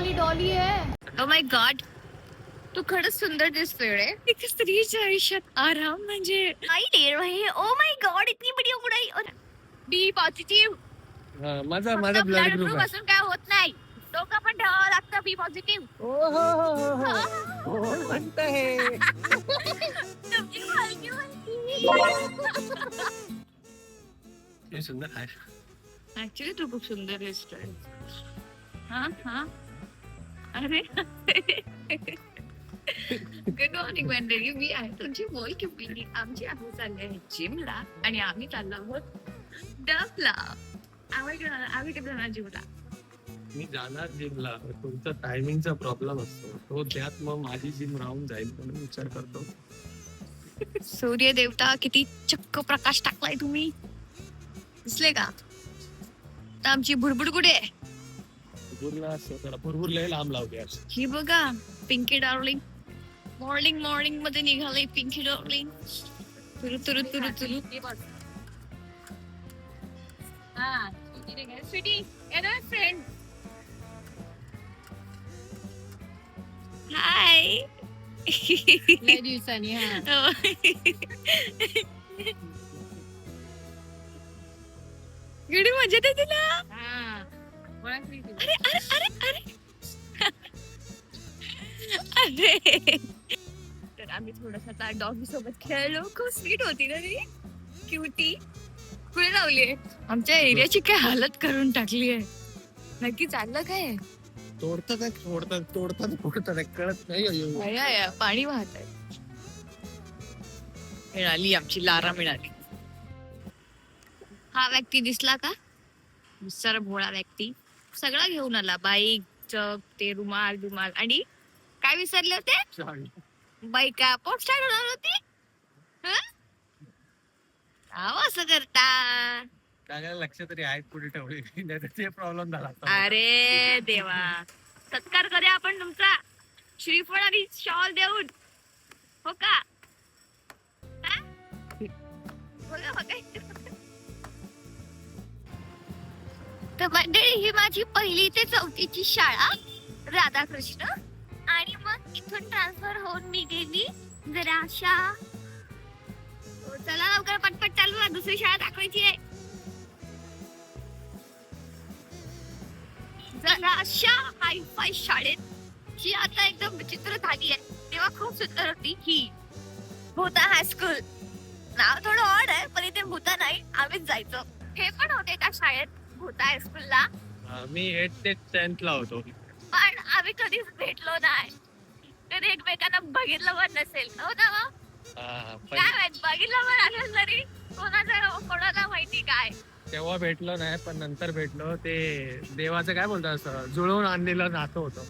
वाली डॉली है। Oh my God तू खरंच सुंदर दिसतोय रे एका स्त्रीच्या आयुष्यात आराम म्हणजे? आई देर आहे ओ माय गॉड इतनी बडी उघडाई बी पॉझिटिव्ह हा, माझा माझा ब्लड ग्रुप आहे असून काय होत नाही। डोकं पण ठेवावं लागतं बी पॉझिटिव्ह ओ हो हो हो हो म्हणतंय तुमची हलकी हे। सुंदर आहे ऍक्च्युली तू खूप सुंदर दिसतोय. हा हा. अरे गुड मॉर्निंग मंडळी मी आहे तुमची बोल किपली आमची आम्ही चालले आहे जिमला आणि आम्ही चाललो आहोत डबला आम्ही आम्ही किती जाणार जिमला मी जाणार जिमला तुमचा टायमिंगचा प्रॉब्लेम असतो तो त्यात मग माझी जिम राहून जाईल म्हणून विचार करतो सूर्य देवता किती चक्क प्रकाश टाकलाय तुम्ही दिसले का तर आमची भुरभुड कुठे आहे असं जरा भुरभुर लय लांब लावली आज ही बघा पिंकी डार्लिंग. मॉर्निंग मॉर्निंगमध्ये निघाले पिंकी डार्लिंग. तुरु तुरु तुरु तुरु. स्वीटी फ्रेंड हाय लय दिवसांनी हा. आहे तिला? हा. अरे अरे अरे अरे. अरे. तर आम्ही थोडासा डॉगी सोबत खेळलो. खूप स्वीट होती ना ती? क्युटी कुठे लावली आमच्या एरियाची काय हालत करून टाकली आहे नक्की चाललं काय? तोडतात आहे, तोडतात तोडतात तोडतात आहे, कळत नाही पाणी वाहत आहे. मिळाली आमची लारा मिळाली. हा व्यक्ती दिसला का? विचार भोळा व्यक्ती. सगळा घेऊन आला. बाईक जग ते रुमाल रुमाल आणि काय विसरले होते. बाईका पोस्ट होणार होती. हं? असं करता. लक्ष तरी आहेत कुठे ठेवली प्रॉब्लेम झाला. अरे देवा. सत्कार करूया आपण तुमचा. श्रीफळ आणि शॉल देऊन. हो का? तर मंडळी ही माझी पहिली ते चौथीची शाळा. राधाकृष्ण. आणि मग इथून ट्रान्सफर होऊन मी गेली जराशा. हो, चला लवकर पटपट चालू ना दुसरी शाळा दाखवायची आहे. जराशा हायफाय शाळेत जी आता एकदम विचित्र झाली आहे. तेव्हा खूप सुंदर होती ही. भूता हायस्कूल नाव थोडं ऑड आहे पण इथे भूता नाही आम्हीच जायचो. हे पण होते त्या शाळेत. भूता हायस्कूलला मी एट ते टेन्थ ला होतो. पण आम्ही कधीच भेटलो नाही. कधी एकमेकांना बघितलं पण नसेल. हो ना मग? हा, पण काय माहीत बघितलं पण असेल तरी कोणाचं कोणाला माहिती काय? तेव्हा भेटलो नाही पण नंतर भेटलो. ते देवाचं काय बोलतात असं जुळवून आणलेलं नातं होतं.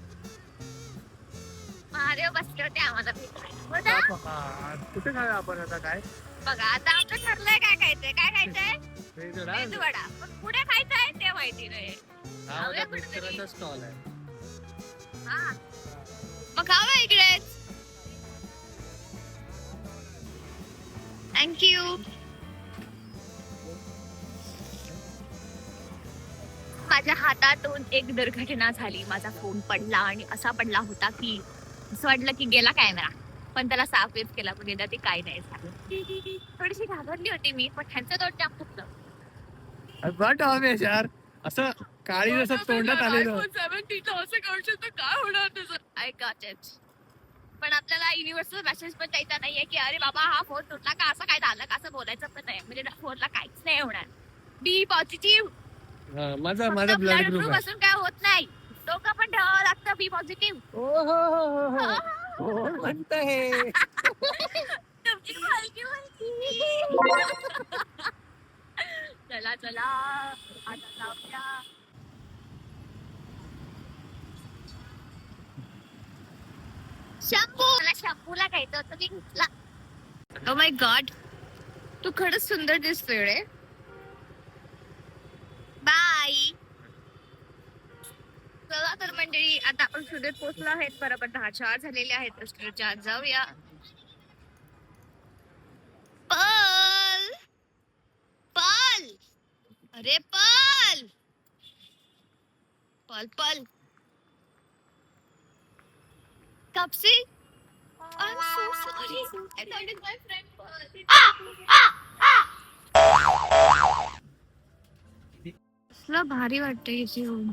महादेव बसले होते आम्हाला भेटायला. हो ना? हा, कुठे काय आपण आता काय? बघा आता आमचं ठरलंय काय खायचंय. काय खायचंय? ते जरा- मेदू वडा पण पुढे खायचंय? माहिती नाही हा जाऊया माझा कुठेतरी. मित्राचा स्टॉल आहे. हा. मग खावा इकडेच थँक्यू माझ्या हातातून एक दुर्घटना झाली. माझा फोन पडला आणि असा पडला होता की असं वाटलं की गेला कॅमेरा पण त्याला साफ वेफ केला पण गेला ते काय नाही झालं. थोडीशी घाबरली होती मी पण ह्यांचं दोन जाम फुटलं. बट यार. असं काळी जसं तोंडात आलेलं. असं करशील तर काय होणार तुझं? आय गॉट इट पण आपल्याला युनिव्हर्सल मेसेज पण द्यायचा नाहीये की अरे बाबा हा फोन तुटला का? असं काय झालं का? असं बोलायचं पण नाही. म्हणजे फोनला काहीच नाही होणार. बी पॉझिटिव्ह हा, माझा माझा ब्लड ब्लड ग्रुप ग्रुप आहे. असून काय होत नाही. डोकं पण ठेवावं लागतं. बी पॉझिटिव्ह ओ हो हो हो हो. कोण म्हणतंय तुमची हलकी हलकी चला चला आता जाऊया. शॅम्पू मला शॅम्पूला घ्यायचं होतं मी घेतला ओ माय गॉड तू खरंच सुंदर दिसतोय रे. बाय चला तर मंडळी आता आपण सुदेत पोहोचलो आहेत बरोबर दहा चार झालेले आहेत आत जाऊया. अरे पल। पल पल। कब से? आई भारी वाटतंय हिची रूम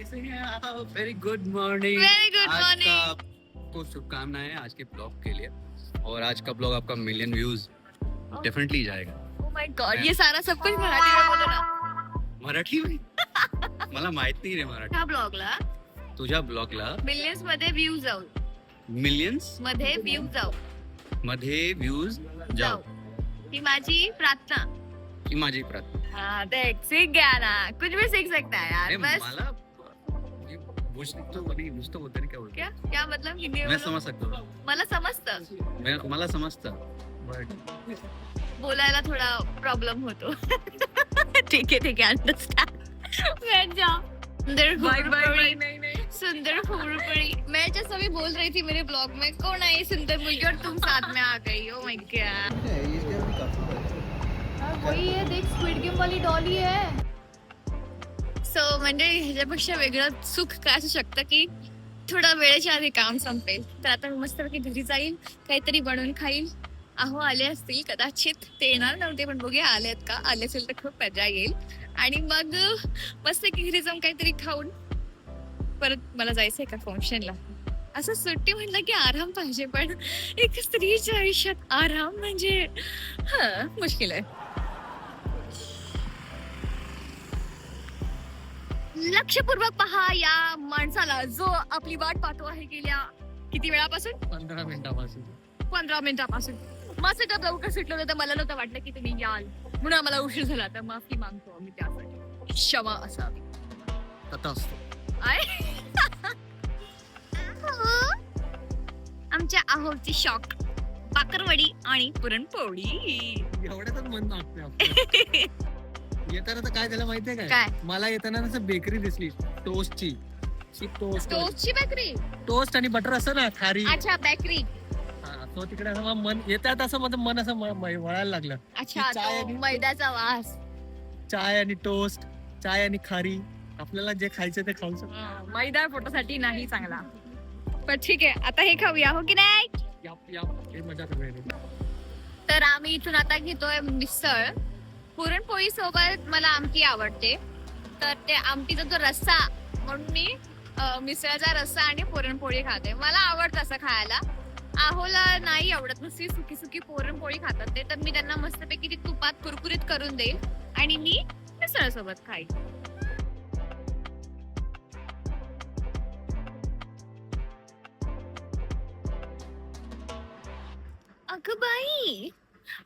कैसे हैं आप? Very good morning Very good आज आपको शुभकामनाएँ आज के ब्लॉग के लिए. और आज का ब्लॉग आपका मिलियन व्यूज़ डेफिनेटली जाएगा. Oh my God, ये सारा सब कुछ मराठी में बोलो ना. मराठी में? मला माहित नाही रे मराठी. ह्या ब्लॉगला तुझ्या ब्लॉगला मिलियन्स मध्ये व्ह्यू जाऊ. मिलियन्स मध्ये व्ह्यू जाऊ. मध्ये व्ह्यूज जाऊ. ही माझी प्रार्थना. ही माझी प्रार्थना. हाँ देख सीख गया ना कुछ भी सीख सकता है यार. बस. मला तो अभी बुझ तो बोलते क्या बोलते क्या? क्या मतलब? हिंदी मैं समझ सकता मला समजतं। मैं मला समजतं। बट बोलायला थोडा प्रॉब्लेम होतो। ठीक है ठीक है अंडरस्टैंड बैठ जाओ सुंदर हुरपड़ी मैं जैसा भी बोल रही थी मेरे ब्लॉग में कौन आई सुंदर मुलगी और तुम साथ में आ गई oh ओ माय गॉड वही है देख स्क्विड गेम वाली डॉली है। सो म्हणजे ह्याच्यापेक्षा वेगळं सुख काय असू शकतं की थोडा वेळेच्या आधी काम संपेल. तर आता मी मस्तपैकी घरी जाईल काहीतरी बनवून खाईल अहो आले असतील कदाचित. ते येणार नव्हते पण बघूया आलेत का? आले असेल तर खूप मजा येईल. आणि मग मस्त घरी जाऊन काहीतरी खाऊन परत मला जायचंय का फंक्शनला? असं सुट्टी म्हटलं की आराम पाहिजे पण एक स्त्रीच्या आयुष्यात आराम म्हणजे हा मुश्किल आहे. लक्षपूर्वक पहा या माणसाला जो आपली वाट पाहतो आहे गेल्या किती वेळापासून? पंधरा मिनिटापासून. पंधरा मिनिटापासून. मस्त का लवकर सुटलं होतं मला नव्हतं वाटलं की तुम्ही याल. म्हणून आम्हाला उशीर झाला तर माफी मागतो आम्ही त्यासाठी. क्षमा असावी. आय आमच्या आहोची शॉक. बाकरवडी आणि पुरणपोळी. एवढ्यातच मन लागते. येताना तर काय त्याला माहितीये काय? काय? मला येताना असं बेकरी दिसली टोस्टची. टोस्ट. टोस्टची बेकरी? टोस्ट आणि बटर असं ना खारी अच्छा बेकरी. हा, तो तिकडे असं मन येतात असं माझं मन असं म- म- वळायला लागलं. अच्छा ती चाय तो आणि- मैद्याचा वास. चाय आणि टोस्ट चाय आणि खारी. आपल्याला जे खायचं ते खाऊ शकतो. मैदा पोटासाठी नाही चांगला. पण ठीक आहे आता हे खाऊया हो की नाही? याप याप हे मजा करूया. तर आम्ही इथून आता घेतोय मिसळ. पुरणपोळी सोबत मला आमटी आवडते. तर ते आमटीचा जो रस्सा म्हणून मी मिसळाचा रस्सा आणि पुरणपोळी खाते. मला आवडतं असं खायला. आहोला नाही आवडत नुसती सुकी सुकी पुरणपोळी खातात ते. तर मी त्यांना मस्तपैकी ती तुपात कुरकुरीत करून देईल आणि मी मिसळासोबत खाईल. अगं बाई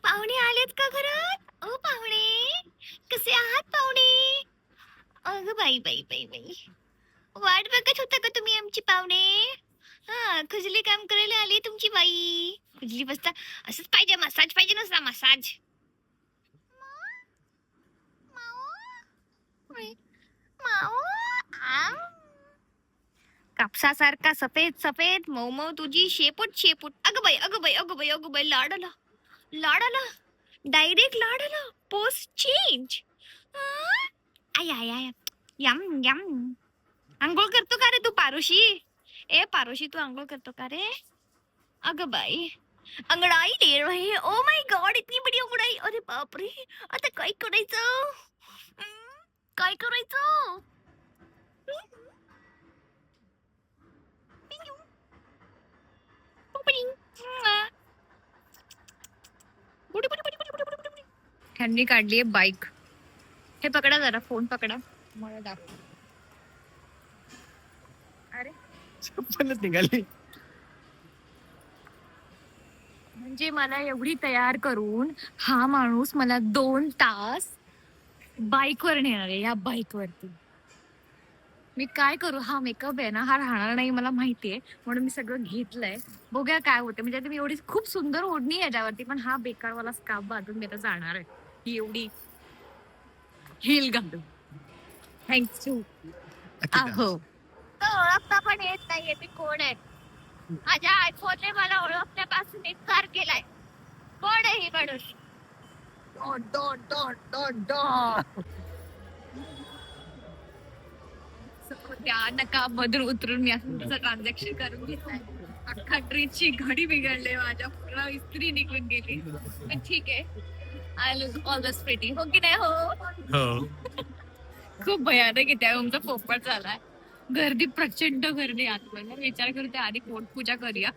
पाहुणे आलेत का घरात? ओ पाहुणे. कसे आहात पाहुणे? अगं बाई बाई बाई बाई. वाट बघत होता का तुम्ही आमची पाहुणे? हा खुजली काम करायला आली तुमची बाई. खुजली बसता. असंच पाहिजे मसाज पाहिजे नसता मसाज. कापसासारखा सफेद सफेद मऊ मऊ तुझी शेपूट शेपूट. अगं बाई अगं बाई अगं बाई अग बाई लाडला. लाडला. డైరెక్ట్ లాడలో डायरेक्ट लाड पोस्ट चेंज आय आय आय यम यम आंघोळ करतो का रे तू पारोशी ए पारोशी तू आंघोळ करतो का रे अगं बाई अंगडाई दे रही ओ माय गॉड इतनी बडी अंगडाई अरे बापरे आता काय करायचं काय करायचं ह्यांनी काढली आहे बाईक हे पकडा जरा फोन पकडा. मला दाखव. अरे. चप्पलच निघाली. म्हणजे मला एवढी तयार करून हा माणूस मला दोन तास बाईकवर नेणार आहे या बाईकवरती मी काय करू? हा मेकअप आहे ना हा राहणार नाही मला माहितीये म्हणून मी सगळं घेतलंय. बघूया काय होते म्हणजे आता मी एवढी खूप सुंदर ओढणी आहे याच्यावरती पण हा बेकारवाला स्काफ बांधून मी आता जाणार आहे. ही एवढी हिल घालून. थँक्स टू अहो तो ओळखता पण येत नाहीये ते कोण आहे माझ्या आयफोनने मला ओळखण्यापासून इन्कार केलाय. कोण आहे ही माणूस So, त्या नका मधून उतरून मी असं तुमचं ट्रान्झॅक्शन करून घेतलंय. अख्खा ट्रीची घडी बिघडले. माझ्या पूर्ण इस्त्री निघून गेली. पण ठीक आहे. आय लुक ऑलवेज प्रिटी हो की नाही? हो. हो. खूप भयानक आहे त्या. आमचा पोपट झालाय. गर्दी प्रचंड गर्दी. आतमध्ये विचार करते आधी पोट पूजा करूया.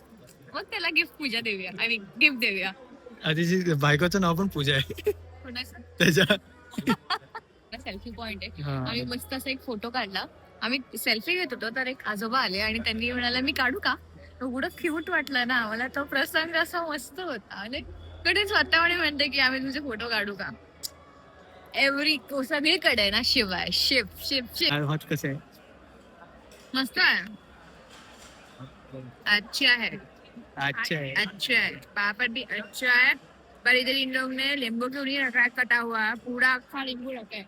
मग त्याला गिफ्ट पूजा देऊया. आय मीन गिफ्ट देऊया. आधीची बायकोचं नाव पण पूजा आहे. कोणाचं त्याच्या सेल्फी पॉइंट आहे. हा. आम्ही मस्त असा एक फोटो काढला. आम्ही सेल्फी घेत होतो तर एक आजोबा आले आणि त्यांनी म्हणाला मी काढू का? एवढं क्यूट वाटलं ना. मला तो प्रसंग असा मस्त होता. आणि म्हणते की आम्ही तुमचे फ़ोटो काढू का? एव्हरी सगळीकडे आहे ना शिवाय. शिव शिव शिव. हात कसे मस्त आहे. अच्छा है अच्छा आहे. अच्छा है पापड़ भी अच्छा है पर इधर इन लोग ने नींबू क्यों नहीं रखा है कटा हुआ पूरा अक्खा नींबू रखा है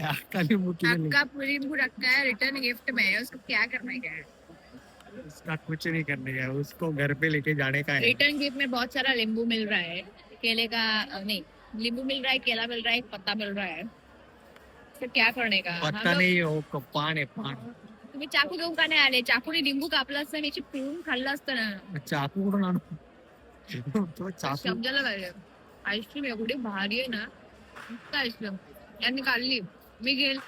अक्का पूरी नींबू रखा है रिटर्न गिफ्ट में उसको क्या करना है है? उसका कुछ नहीं करने का उसको घर पे लेके जाने का है। रिटर्न गिफ्ट में बहुत सारा नींबू मिल रहा है केले का नहीं नींबू मिल रहा है केला मिल रहा है पत्ता मिल रहा है। तो क्या करने का? पत्ता लोग- नहीं हो पान आहे पान। तुम्ही चाकू घेऊन का नाही आले चाकूने लिंबू कापलं असतं याची पिळून खाल्लं असतं ना। चाकू कुठून आणू तो चाकू। समजायला पाहिजे आईस्क्रीम एवढी भारी आहे ना। आईस्क्रीम यांनी काढली मी घेईल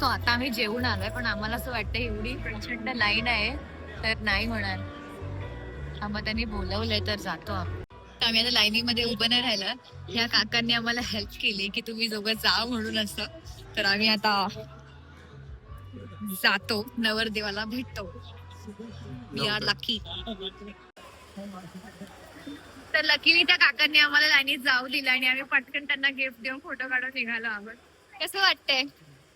So, आता आम्ही जेवून आलोय पण आम्हाला असं वाटतं एवढी प्रचंड लाईन आहे तर नाही होणार. आम्हाला त्यांनी बोलवलंय तर जातो आपण. आम्ही आता लाईनीमध्ये उभं नाही राहिलं. ह्या काकांनी आम्हाला हेल्प केली की तुम्ही दोघं जा म्हणून असं. तर आम्ही आता जातो नवरदेवाला भेटतो. वी आर लकी तर लकीली त्या काकांनी आम्हाला लाईनीत जाऊ दिलं आणि आम्ही पटकन त्यांना गिफ्ट देऊन फोटो काढून निघालो आहोत. कसं वाटतंय?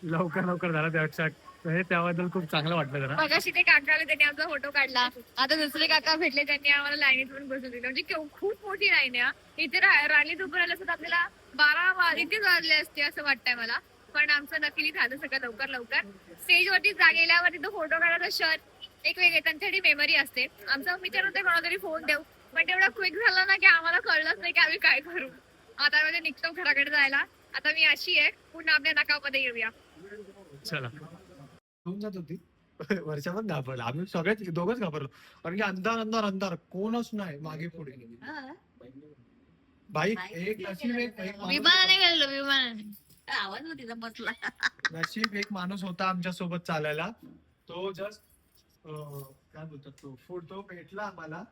लवकर लवकर झाला त्यापेक्षा हे त्याबद्दल खूप चांगलं वाटलं जरा. मगाशी ते काका आले त्यांनी आमचा फोटो काढला. आता दुसरे काका भेटले त्यांनी आम्हाला लाईनीत पण बसून दिलं. म्हणजे केव- खूप मोठी लाईन आहे. इथे रा- राणीत उभं राहिलं असतं आपल्याला बारा वा- इथेच वाजले असते असं वाटतंय मला. पण आमचं नक्की झालं सगळं लवकर लवकर. स्टेज वरती जा गेल्यावर तिथं फोटो काढायचा क्षण एक वेगळे त्यांच्यासाठी मेमरी असते. आमचा विचार होते कोणाला तरी फोन देऊ. पण तेवढा क्विक झाला ना की आम्हाला कळलंच नाही की आम्ही काय करू. आता म्हणजे निघतो घराकडे जायला. आता मी अशी आहे पुन्हा आपल्या नकामध्ये येऊया. चला. होऊन जात होती. वर्षा पण घाबरला. आम्ही सगळेच दोघच घाबरलो. कारण की अंधार अंधार अंधार. कोणच नाही मागे पुढे. बाईक एक नशीब एक एक माणूस विमानाने होता. गेलो विमानाने आवाज होती बसला. नशीब एक माणूस होता आमच्यासोबत चालायला. तो जस्ट काय बोलतात तो? फूड तो भेटला आम्हाला.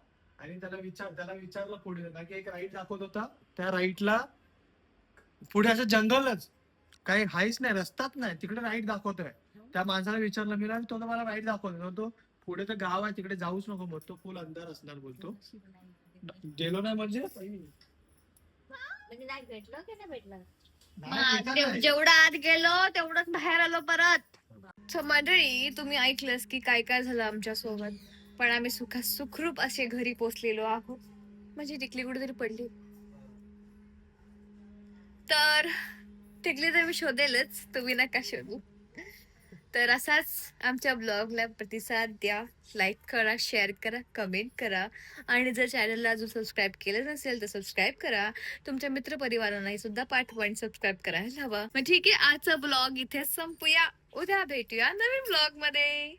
आणि त्याला विचार त्याला विचारलं पुढे. ना की एक राईट दाखवत होता. त्या राईटला पुढे असं जंगलच. काही हायच नाही रस्ताच नाही. तिकडे राईट दाखवतोय. त्या माणसाला विचारलं मी तो तर मला राईट दाखवतो तो पुढे तर गाव आहे तिकडे जाऊच नको बोलतो. फुल अंधार असणार बोलतो. गेलो नाही म्हणजे? नाही. जेवढं आत गेलो तेवढंच बाहेर आलो परत. मंडळी तुम्ही ऐकलंस की काय काय झालं आमच्यासोबत पण आम्ही सुखात सुखरूप असे घरी पोचलेलो आहोत. म्हणजे टिकली कुठेतरी पडली. तर टिकली तर मी शोधेलच तुम्ही नका शोधू. तर असाच आमच्या ब्लॉगला प्रतिसाद द्या. लाईक करा शेअर करा कमेंट करा. आणि जर चॅनलला अजून सबस्क्राईब केलं नसेल तर सबस्क्राईब करा. तुमच्या मित्रपरिवारांनाही सुद्धा पाठवण सबस्क्राईब करायला हवा. मग ठीक आहे आजचा ब्लॉग इथे संपूया. उद्या भेटूया नवीन ब्लॉगमध्ये.